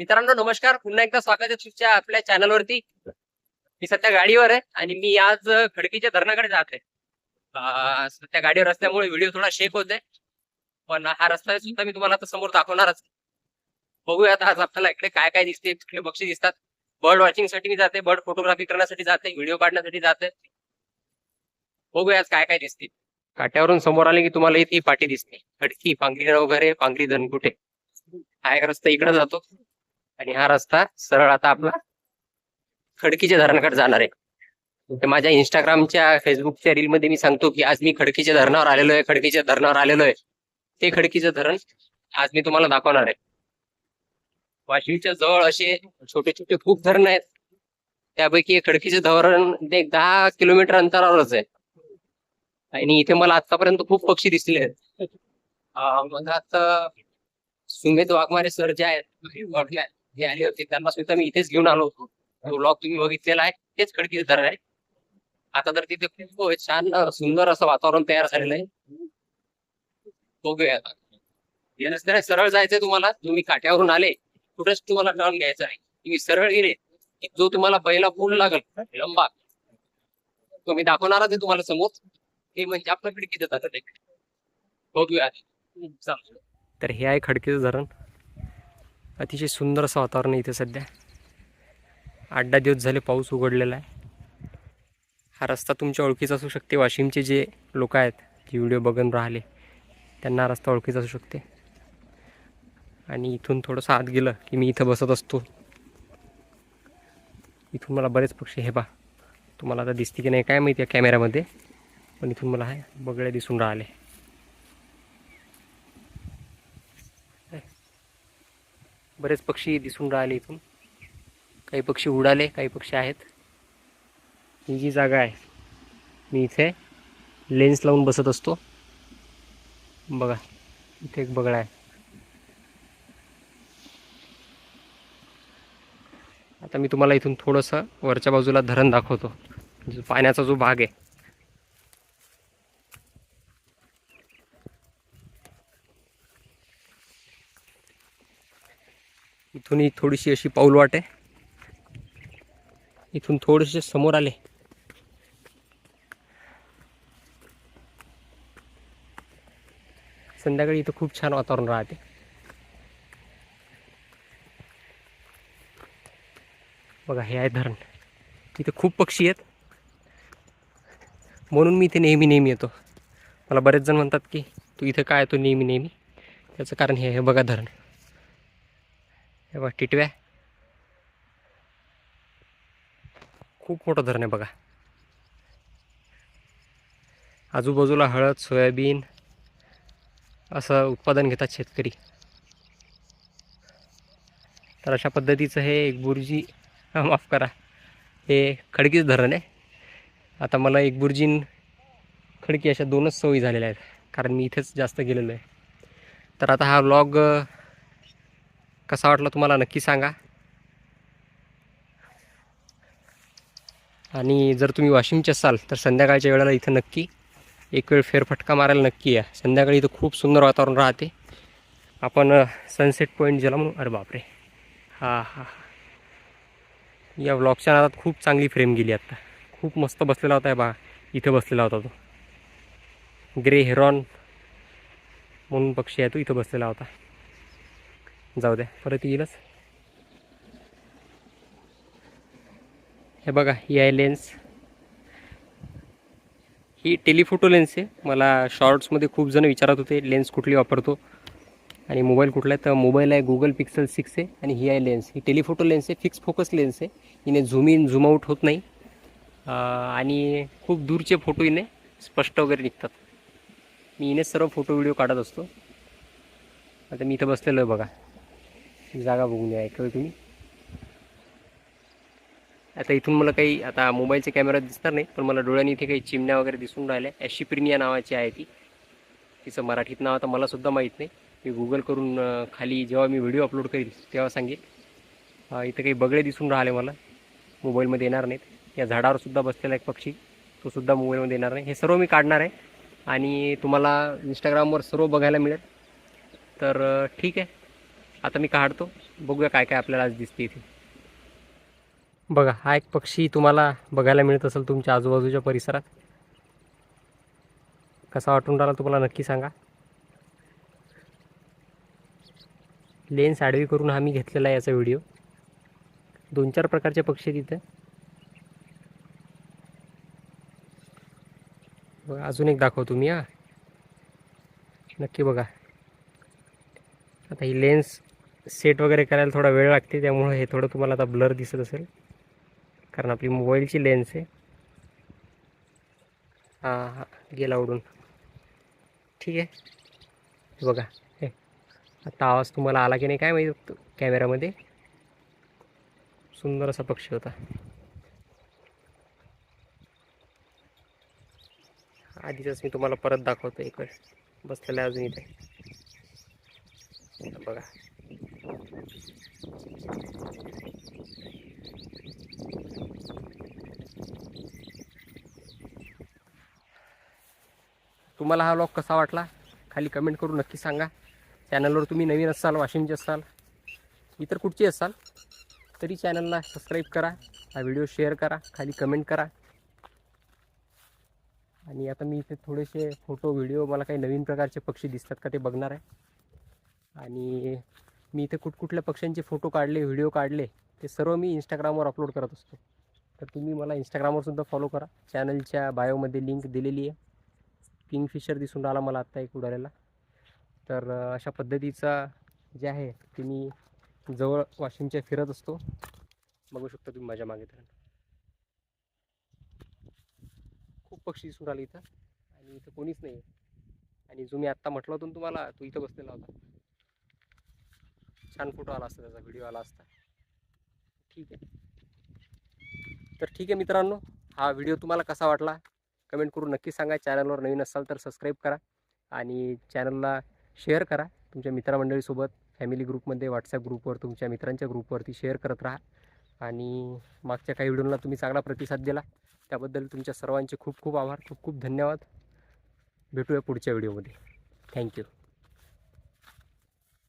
मित्रांनो नमस्कार. पुन्हा एकदा स्वागत आहे तुमच्या आपल्या चॅनलवरती मी सध्या गाडीवर आहे आणि मी आज खडकीच्या धरणाकडे जात आहे. सध्या गाडीवर असल्यामुळे व्हिडिओ थोडा शेक होत आहे. पण हा रस्ता सुद्धा मी तुम्हाला आता समोर दाखवणारच. बघूया आता आज आपल्याला इकडे काय काय दिसते कुठले पक्षी दिसतात. बर्ड वॉचिंगसाठी मी जाते बर्ड फोटोग्राफी करण्यासाठी जाते व्हिडिओ काढण्यासाठी जाते. बघूया आज काय काय दिसते. काट्यावरून समोर आले की तुम्हाला इथे पाठी दिसते. खडकी पांगरी वगैरे पांगरी धनकुटे. हा एक रस्ता इकडे जातो. आणि हा रस्ता सरळ आता आपला खडकीच्या धरणाकडे जाणार आहे. माझ्या इंस्टाग्रामच्या फेसबुकच्या रील मध्ये मी सांगतो की आज मी खडकीच्या धरणावर आलेलो आहे खडकीच्या धरणावर आलेलो आहे. ते खडकीचं धरण आज मी तुम्हाला दाखवणार आहे. वाशिमच्या जवळ असे छोटे छोटे खूप धरण आहेत. त्यापैकी खडकीचे खडकीचं धरण ते एक दहा किलोमीटर अंतरावरच आहे. आणि इथे मला आतापर्यंत खूप पक्षी दिसले आहेत. मग मला आता सुमेध वाघमारे सर जे आहेत जे आले होते त्यांना सुद्धा मी इथेच घेऊन आलो होतो. ब्लॉग तुम्ही बघितलेला आहे तेच खडकी धरण आहे. आता तर तिथे खूप छान सुंदर असं वातावरण तयार झालेलं आहे. बघूया आता. सरळ जायचंय तुम्हाला तुम्ही काठ्यावरून आले कुठेच तुम्हाला टर्न घ्यायचा आहे तुम्ही सरळ गेले की जो तुम्हाला पहिला पूल लागल लंबा. तो मी दाखवणारच आहे तुम्हाला समोर. म्हणजे ते म्हणजे आपल्याकडे किती जातात बघूया. चालेल तर हे आहे खडकीचं धरण. अतिशय सुंदर असं वातावरण आहे इथे सध्या. आठ दहा दिवस झाले पाऊस उघडलेला आहे. हा रस्ता तुमच्या ओळखीचा असू शकते. वाशिमचे जे लोक आहेत जे व्हिडिओ बघून राहिले त्यांना हा रस्ता ओळखीचा असू शकते. आणि इथून थोडंसं आत गेलं की मी इथं बसत असतो. इथून मला बरेच पक्षी हे पा तुम्हाला आता दिसते की नाही काय माहिती आहे कॅमेऱ्यामध्ये पण इथून मला हे बगळे दिसून राहिले. बरेच पक्षी दिसून राहिले इथून. काही पक्षी उडाले काही पक्षी आहेत. ही जी जागा आहे मी इथे लेन्स लावून बसत असतो. बघा इथे एक बगळा आहे. आता मी तुम्हाला इथून थोडंसं वरच्या बाजूला धरण दाखवतो. जो पाण्याचा जो भाग आहे इथून ही थोडीशी अशी पाऊलवाट आहे इथून थोडेसे समोर आले. संध्याकाळी इथं खूप छान वातावरण राहते. बघा हे आहे धरण. इथे खूप पक्षी आहेत. म्हणून मी इथे नेहमी नेहमी येतो. मला बरेच जण म्हणतात की तू इथं काय येतो नेहमी नेहमी. त्याचं कारण हे आहे बघा धरण. हे बघा टिटव्या. खूप मोठं धरण आहे बघा. आजूबाजूला हळद सोयाबीन असं उत्पादन घेतात शेतकरी. तर अशा पद्धतीचं हे एक बुर्जी माफ करा. हे खडकीच धरण आहे. आता मला एक बुर्जीन खडकी अशा दोनच सवयी झालेल्या आहेत कारण मी इथेच जास्त गेलेलो आहे. तर आता हा व्लॉग कसा वाटला तुम्हाला? नक्की सांगा. आणि जर तुम्ही वाशिमचे असाल तर संध्याकाळच्या वेळेला इथं नक्की एक वेळ फेरफटका मारायला नक्की या. संध्याकाळी इथं खूप सुंदर वातावरण राहते. आपण सनसेट पॉईंट ज्याला म्हणून अरे बापरे. हा हा हा. या व्लॉगच्या नादात खूप चांगली फ्रेम गेली आत्ता खूप मस्त बसलेला होता बा इथं बसलेला होता तो. ग्रे हेरॉन म्हणून पक्षी आहे तो इथं बसलेला होता. जाऊ द्या परत येईलच. हे बघा ही आहे लेन्स ही टेलिफोटो लेन्स आहे. मला शॉर्ट्समध्ये खूप जण विचारत होते लेन्स कुठली वापरतो? आणि मोबाईल कुठला आहे? तर मोबाईल आहे गुगल पिक्सल सिक्स आहे आणि ही आहे लेन्स ही टेलिफोटो लेन्स आहे फिक्स फोकस लेन्स आहे. हिने झूम इन झूम आऊट होत नाही. आणि खूप दूरचे फोटो हिने स्पष्ट वगैरे निघतात. मी हिने सर्व फोटो व्हिडिओ काढत असतो. आता मी इथं बसलेलो आहे बघा. जागा बघून या एक तुम्ही. आता इथून मला काही आता मोबाईलच्या कॅमेरा दिसणार नाही पण मला डोळ्यांनी इथे काही चिमण्या वगैरे दिसून राहिल्या. ॲशिप्रिनिया नावाची आहे ती. तिचं मराठीत नाव आता मला सुद्धा माहीत नाही. मी गुगल करून खाली जेव्हा मी व्हिडिओ अपलोड करील तेव्हा सांगेल इथं काही बगळे दिसून राहिले मला. मोबाईलमध्ये येणार नाहीत. या झाडावर सुद्धा बसलेला एक पक्षी तो सुद्धा मोबाईलमध्ये येणार नाही. हे सर्व मी काढणार आहे. आणि तुम्हाला इंस्टाग्रामवर सर्व बघायला मिळेल. तर ठीक आहे. आता मी काढतो. बघूया काय काय आपल्याला आज दिसते इथे. बघा हा एक पक्षी तुम्हाला बघायला मिळत असेल तुमच्या आजूबाजूच्या परिसरात. कसा वाटून राहिला तुम्हाला नक्की सांगा. लेन्स आडवी करून हा मी घेतलेला आहे याचा व्हिडिओ. दोन चार प्रकारचे पक्षी आहेत तिथे बघा अजून एक दाखवतो मी हा. नक्की बघा. आता ही लेन्स सेट वगैरे करायला थोडा वेळ लागते त्यामुळे हे थोडं तुम्हाला आता ब्लर दिसत असेल. कारण आपली मोबाईलची लेन्स आहे. हां हां गेला उडून. ठीक आहे. बघा हे. आता आवाज तुम्हाला आला की नाही काय माहिती कॅमेऱ्यामध्ये सुंदर असा पक्षी होता. आधीच मी तुम्हाला परत दाखवतो एक वेळ. बसलेला आहे अजून इथे. बघा. तुम्हाला हा ब्लॉग कसा वाटला? खाली कमेंट करून नक्की सांगा. चॅनलवर तुम्ही नवीन असाल वाशिमचे असाल इतर कुठचे असाल तरी चॅनलला सबस्क्राईब करा. हा व्हिडिओ शेअर करा. खाली कमेंट करा. आणि आता मी इथे थोडेसे फोटो व्हिडिओ मला काही नवीन प्रकारचे पक्षी दिसतात का ते बघणार आहे. आणि मी इथे कुठकुठल्या पक्ष्यांचे फोटो काढले व्हिडिओ काढले ते सर्व मी इंस्टाग्रामवर अपलोड करत असतो. तर तुम्ही मला इंस्टाग्रामवर सुद्धा फॉलो करा. चॅनलच्या बायोमध्ये लिंक दिलेली आहे. किंगफिशर दिसून राहिला मला आत्ता एक उडालेला. तर अशा पद्धतीचा जे आहे ते मी जवळ वाशिमच्या फिरत असतो. बघू शकता तुम्ही माझ्या मागे तर. खूप पक्षी दिसून राहिले इथं. आणि इथं कोणीच नाही आणि जो मी आत्ता म्हटलं होतं तुम्हाला तो इथं बसलेला होता. छान फोटो आला असता त्याचा व्हिडिओ आला असता. ठीक आहे. तर ठीक आहे मित्रांनो हा व्हिडिओ तुम्हाला कसा वाटला? कमेंट करून नक्की सांगा. चॅनलवर नवीन असाल तर सबस्क्राईब करा आणि चॅनलला शेअर करा. तुमच्या मित्रमंडळीसोबत फॅमिली ग्रुपमध्ये व्हॉट्सॲप ग्रुपवर तुमच्या मित्रांच्या ग्रुपवरती शेअर करत राहा. आणि मागच्या काही व्हिडिओला तुम्ही चांगला प्रतिसाद दिला. त्याबद्दल तुमच्या सर्वांचे खूप खूप आभार. खूप खूप धन्यवाद. भेटूया पुढच्या व्हिडिओमध्ये थँक्यू